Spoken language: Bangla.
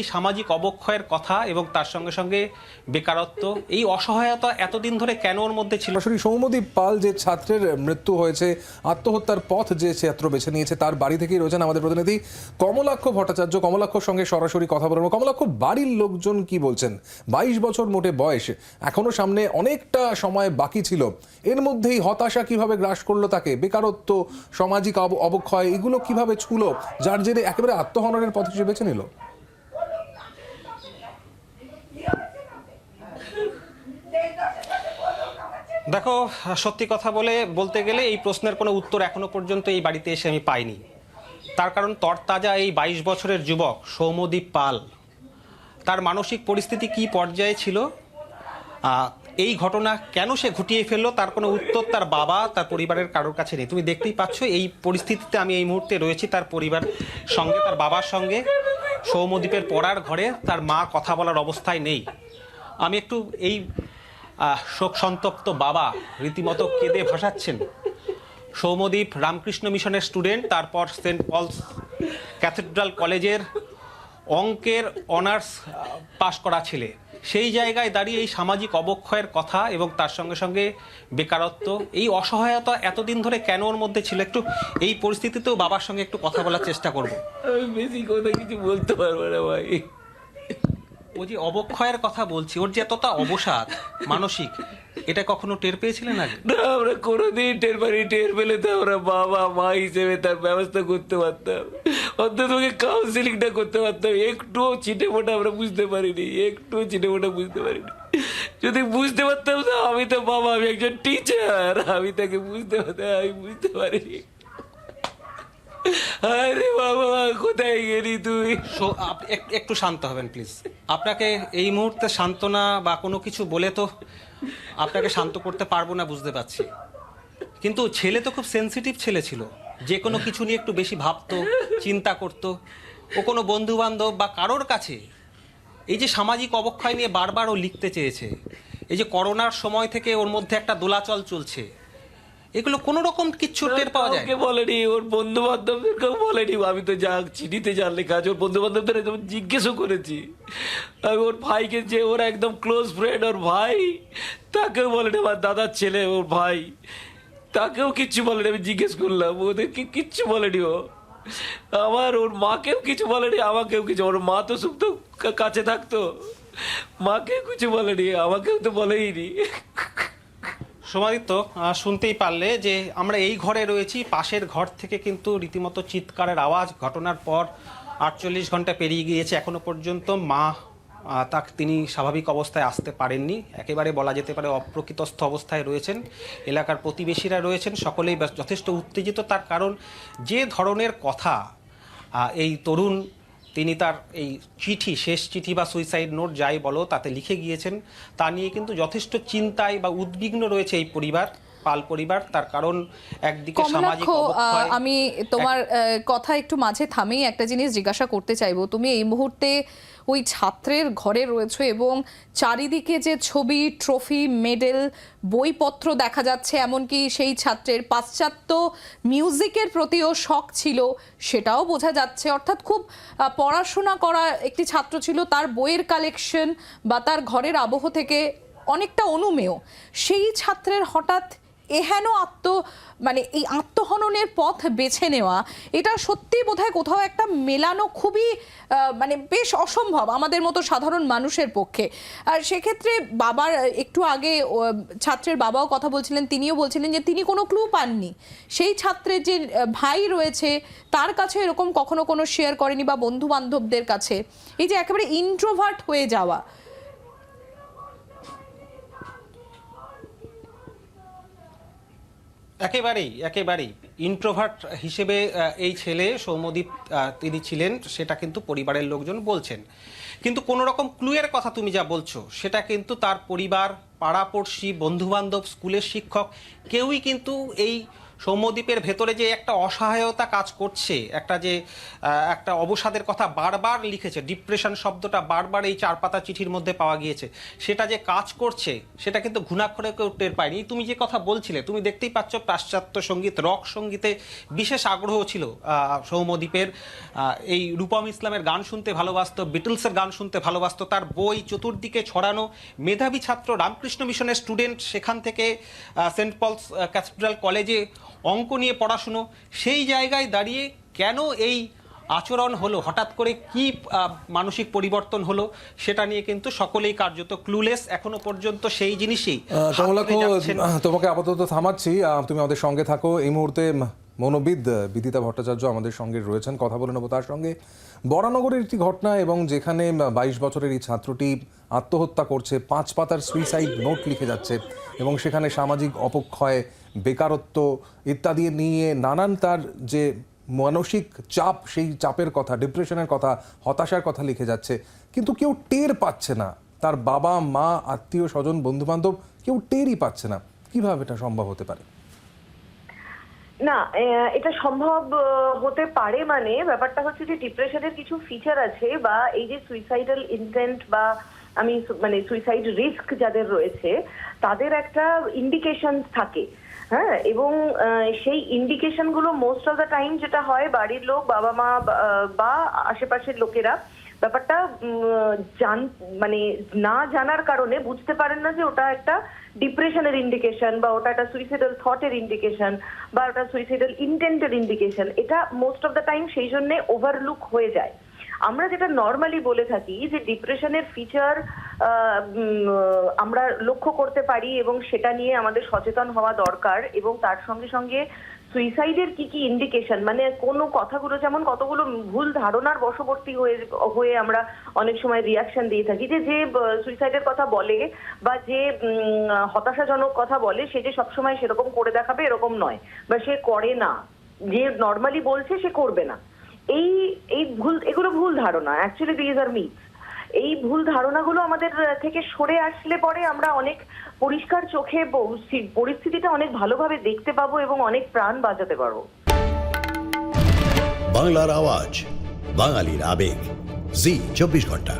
এই সামাজিক অবক্ষয়ের কথা এবং তার সঙ্গে সঙ্গে বেকারত্ব, এই অসহায়তা এতদিন ধরে কেন ওর মধ্যে ছিল? সরাসরি সৌম্যদীপ পাল, যে ছাত্রের মৃত্যু হয়েছে, আত্মহত্যার পথ যে ছাত্র বেছে নিয়েছে, তার বাড়ি থেকেই রয়েছেন আমাদের প্রতিনিধি কমলাক্ষ ভট্টাচার্য। কমলাক্ষর সঙ্গে সরাসরি কথা বলব। কমলাক্ষ, বাড়ির লোকজন কি বলছেন? বাইশ বছর মোটে বয়স, এখনও সামনে অনেকটা সময় বাকি ছিল। এর মধ্যেই হতাশা কীভাবে গ্রাস করল তাকে? বেকারত্ব, সামাজিক অব- অবক্ষয়, এগুলো কীভাবে ছুলো? যার জেরে একেবারে আত্মহননের পথ হিসেবে বেছে নিল। দেখো, সত্যি কথা বলে বলতে গেলে এই প্রশ্নের কোনো উত্তর এখনও পর্যন্ত এই বাড়িতে এসে আমি পাইনি। তার কারণ তরতাজা এই বাইশ বছরের যুবক সৌম্যদীপ পাল, তার মানসিক পরিস্থিতি কি পর্যায়ে ছিল? এই ঘটনা কেন সে ঘটিয়ে ফেলল? তার কোনো উত্তর তার বাবা, তার পরিবারের কারোর কাছে নেই। তুমি দেখতেই পাচ্ছ, এই পরিস্থিতিতে আমি এই মুহূর্তে রয়েছি তার পরিবার সঙ্গে, তার বাবার সঙ্গে। সৌম্যদীপের পড়ার ঘরে তার মা কথা বলার অবস্থায় নেই। আমি একটু এই শোক সন্তপ্ত বাবা রীতিমতো কেঁদে ভাসাচ্ছেন। সৌম্যদীপ রামকৃষ্ণ মিশনের স্টুডেন্ট তারপর সেন্ট পলস ক্যাথেড্রাল কলেজের অঙ্কের অনার্স পাশ করা ছেলে। সেই জায়গায় দাঁড়িয়ে এই সামাজিক অবক্ষয়ের কথা এবং তার সঙ্গে সঙ্গে বেকারত্ব, এই অসহায়তা এতদিন ধরে কেন ওর মধ্যে ছিল? একটু এই পরিস্থিতিতেও বাবার সঙ্গে একটু কথা বলার চেষ্টা করব। বেশি কথা কিছু বলতে পারব না ভাই। ও যে অবক্ষয়ের কথা বলছি, ওর যে এতটা অবসাদ মানসিক, এটা কখনো টের পেয়েছিলেন আগে? না, আমরা কোনোদিন টের পারি টের পেলে তো আমরা বাবা, মা হিসেবে তার ব্যবস্থা করতে পারতাম। অন্তত কাউন্সিলিংটা করতে পারতাম। একটুও চিটে মোটা আমরা বুঝতে পারিনি, একটুও চিটে মোটা বুঝতে পারিনি। যদি বুঝতে পারতাম তো আমি তো বাবা, আমি একজন টিচার আমি তাকে বুঝতে পারতাম, আমি বুঝতে পারিনি। আরে বাবা, কোথায় গেলি তুই? এক- একটু শান্ত হবেন প্লিজ আপনাকে এই মুহূর্তে সান্ত্বনা বা কোনো কিছু বলে তো আপনাকে শান্ত করতে পারব না, বুঝতে পারছি। কিন্তু ছেলে তো খুব সেনসিটিভ ছেলে ছিল। যে কোনো কিছু নিয়ে একটু বেশি ভাবতো, চিন্তা করতো। ও কোনো বন্ধু বান্ধব বা কারোর কাছে এই যে সামাজিক অবক্ষয় নিয়ে বারবার ও লিখতে চেয়েছে, এই যে করোনার সময় থেকে ওর মধ্যে একটা দোলাচল চলছে এগুলো কোনো রকম কিচ্ছু টের পাওয়া যায় বলেনি, ওর বন্ধু বান্ধবদেরকেও বলেনি। আমি তো যা চিনিতে যা লেখা ওর বন্ধু বান্ধবদের জিজ্ঞেসও করেছি। আমি ওর ভাইকে যে ওর একদম ক্লোজ ফ্রেন্ড ওর ভাই, তাকেও বলেনি। আমার দাদার ছেলে, ওর ভাই, তাকেও কিচ্ছু বলেনি। আমি জিজ্ঞেস করলাম, ওদেরকে কিচ্ছু বলেনি ও। আমার ওর মাকেও কিছু বলেনি, আমাকেও কিছু ওর মা তো শুধু কাছে থাকতো। মাকেও কিছু বলেনি, আমাকেও তো বলেইনি। সমাদিত্য শুনতেই পারলে যে আমরা এই ঘরে রয়েছি, পাশের ঘর থেকে কিন্তু রীতিমতো চিৎকারের আওয়াজ, ঘটনার পর আটচল্লিশ ঘণ্টা পেরিয়ে গিয়েছে, এখনও পর্যন্ত মা তাক তিনি স্বাভাবিক অবস্থায় আসতে পারেননি, একেবারে বলা যেতে পারে অপ্রকৃতস্থ অবস্থায় রয়েছেন, এলাকার প্রতিবেশীরা রয়েছেন, সকলেই যথেষ্ট উত্তেজিত, তার কারণ যে ধরনের কথা এই তরুণ তিনি তার এই চিঠি শেষ চিঠি বা সুইসাইড নোট যাই বলো তাতে লিখে গিয়েছেন। তা নিয়ে কিন্তু যথেষ্ট চিন্তায় বা উদ্বিগ্ন রয়েছে এই পরিবার পাল পরিবার। তার কারণ একদিকে সামাজিক আমি তোমার কথা একটু মাঝে থামেই একটা জিনিস জিজ্ঞাসা করতে চাইব। তুমি এই মুহূর্তে ওই ছাত্রের ঘরে রয়েছে এবং চারিদিকে যে ছবি ট্রফি মেডেল বইপত্র দেখা যাচ্ছে, এমনকি সেই ছাত্রের পাশ্চাত্য মিউজিকের প্রতিও শখ ছিল, সেটাও বোঝা যাচ্ছে। অর্থাৎ খুব পড়াশোনা করা একটি ছাত্র ছিল, তার বইয়ের কালেকশন বা তার ঘরের আবহ থেকে অনেকটা অনুমেয়। সেই ছাত্রের হঠাৎ এহেন আত্ম মানে এই আত্মহননের পথ বেছে নেওয়া, এটা সত্যি বোধহয় কোথাও একটা মেলানো খুবই মানে বেশ অসম্ভব আমাদের মতো সাধারণ মানুষের পক্ষে। আর সেক্ষেত্রে বাবার, একটু আগে ছাত্রের বাবাও কথা বলছিলেন, তিনিও বলছিলেন যে তিনি কোনো ক্লু পাননি। সেই ছাত্রের যে ভাই রয়েছে, তার কাছে এরকম কখনো কোনো শেয়ার করেনি বা বন্ধু বান্ধবদের কাছে। এই যে একেবারে ইন্ট্রোভার্ট হয়ে যাওয়া একেবারেই একেবারেই। ইন্ট্রোভার্ট হিসেবে এই ছেলে সৌম্যদীপ তিনি ছিলেন সেটা কিন্তু পরিবারের লোকজন বলছেন। কিন্তু কোনো রকম ক্লুয়ের কথা তুমি যা বলছো, সেটা কিন্তু তার পরিবার পাড়াপড়শি বন্ধুবান্ধব, স্কুলের শিক্ষক, কেউই কিন্তু এই সৌম্যদ্বীপের ভেতরে যে একটা অসহায়তা কাজ করছে, একটা যে একটা অবসাদের কথা বারবার লিখেছে ডিপ্রেশন শব্দটা বারবার এই চার পাতা চিঠির মধ্যে পাওয়া গিয়েছে, সেটা যে কাজ করছে, সেটা কিন্তু ঘুণাক্ষরে কেউ টের পায়নি। তুমি যে কথা বলছিলে, তুমি দেখতেই পাচ্ছ পাশ্চাত্য সংগীত, রক সঙ্গীতে বিশেষ আগ্রহ ছিল সৌম্যদ্বীপের। এই রূপম ইসলামের গান শুনতে ভালোবাসতো, বিটলসের গান শুনতে ভালোবাসত তার বই চতুর্দিকে ছড়ানো। মেধাবী ছাত্র রামকৃষ্ণ মিশনের স্টুডেন্ট সেখান থেকে সেন্ট পলস ক্যাথিড্রাল কলেজে অঙ্ক নিয়ে পড়াশুনো। সেই জায়গায় দাঁড়িয়ে কেন এই আচরণ হলো? হঠাৎ করে কি মানসিক পরিবর্তন হলো? সেটা নিয়ে কিন্তু সকলেই কার্যত ক্লুলেস এখনও পর্যন্ত সেই জিনিসই। তোমাকে আপাতত থামাচ্ছি। তুমি আমাদের সঙ্গে থাকো। এই মুহূর্তে মনোবিদ বিদিতা ভট্টাচার্য আমাদের সঙ্গে রয়েছেন। কথা বলে নেব তার সঙ্গে। বরানগরের একটি ঘটনা এবং যেখানে বাইশ বছরের এই ছাত্রটি আত্মহত্যা করছে, পাঁচ পাতার সুইসাইড নোট লিখে যাচ্ছে এবং সেখানে সামাজিক অপক্ষয়, বেকারত্ব ইত্যাদি নিয়ে নানান তার যে মানসিক চাপ, সেই চাপের কথা ডিপ্রেশনের কথা, হতাশার কথা লিখে যাচ্ছে। কিন্তু কেউ টের পাচ্ছে না। তার বাবা, মা আত্মীয় স্বজন বন্ধু বান্ধব কেউ টেরই পাচ্ছে না। কীভাবে এটা সম্ভব হতে পারে? না এটা সম্ভব হতে পারে মানে ব্যাপারটা হচ্ছে যে ডিপ্রেশনের কিছু ফিচার আছে বা এই যে সুইসাইডাল ইন্টেন্ট বা আমি মানে সুইসাইড রিস্ক যাদের রয়েছে, তাদের একটা ইন্ডিকেশন থাকে। হ্যাঁ এবং সেই ইন্ডিকেশনগুলো মোস্ট অফ দ্য টাইম যেটা হয়, বাড়ির লোক, বাবা মা বা আশেপাশের লোকেরা ব্যাপারটা জান মানে না জানার কারণে বুঝতে পারেন না যে ওটা একটা ডিপ্রেশনের ইন্ডিকেশন বা ওটা একটা সুইসাইডাল থটের ইন্ডিকেশন বা ওটা সুইসাইডাল ইন্টেন্টের ইন্ডিকেশন এটা মোস্ট অফ দ্য টাইম সেই জন্য ওভারলুক হয়ে যায়। আমরা যেটা নর্মালি বলে থাকি যে ডিপ্রেশনের ফিচার আমরা লক্ষ্য করতে পারি এবং সেটা নিয়ে আমাদের সচেতন হওয়া দরকার এবং তার সঙ্গে সঙ্গে সুইসাইডের কি কি ইন্ডিকেশন মানে কোনো কথাগুলো যেমন কতগুলো ভুল ধারণার বশবর্তী হয়ে হয়ে আমরা অনেক সময় রিয়াকশন দিয়ে থাকি যে যে সুইসাইডের কথা বলে বা যে হতাশাজনক কথা বলে, সে যে সবসময় সেরকম করে দেখাবে এরকম নয়। বা সে করে না। যে নর্মালি বলছে সে করবে না। এই এই ভুল, এগুলো ভুল ধারণা। অ্যাকচুয়ালি দিজ আর মিথ এই ভুল ধারণাগুলো আমাদের থেকে সরে আসলে পরে আমরা অনেক পরিষ্কার চোখে পরিস্থিতিটা অনেক ভালোভাবে দেখতে পাবো এবং অনেক প্রাণ বাজাতে পারব। বাংলার আওয়াজ, বাঙালির আবেগ, জি, চব্বিশ ঘণ্টা।